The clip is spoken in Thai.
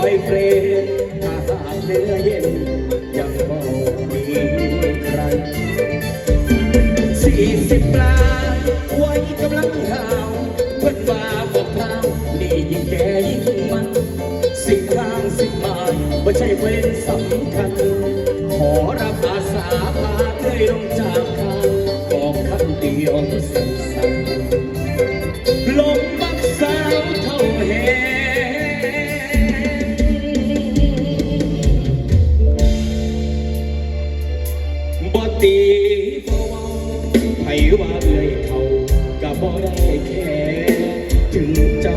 อยเฟรตอาหารเนื้อเย็นยังบ่มีใครสี่สิบปลาไว้กำลังหาวเพื่อนว่าบอกพราวนี่ยิ่งแก่ยิ่งมัน สิ่งข้างสิ่งหมาไม่ใช่เว้นสำคัญ ขอรับอาสาพาเคยลงจากคางบอกคำเดียวสั่นๆลมบักสาวเท่าเห บ่ตีบ่เว้าไผว่าเอื้อยเขาก็บ่ได้แค่ถึงเจ้า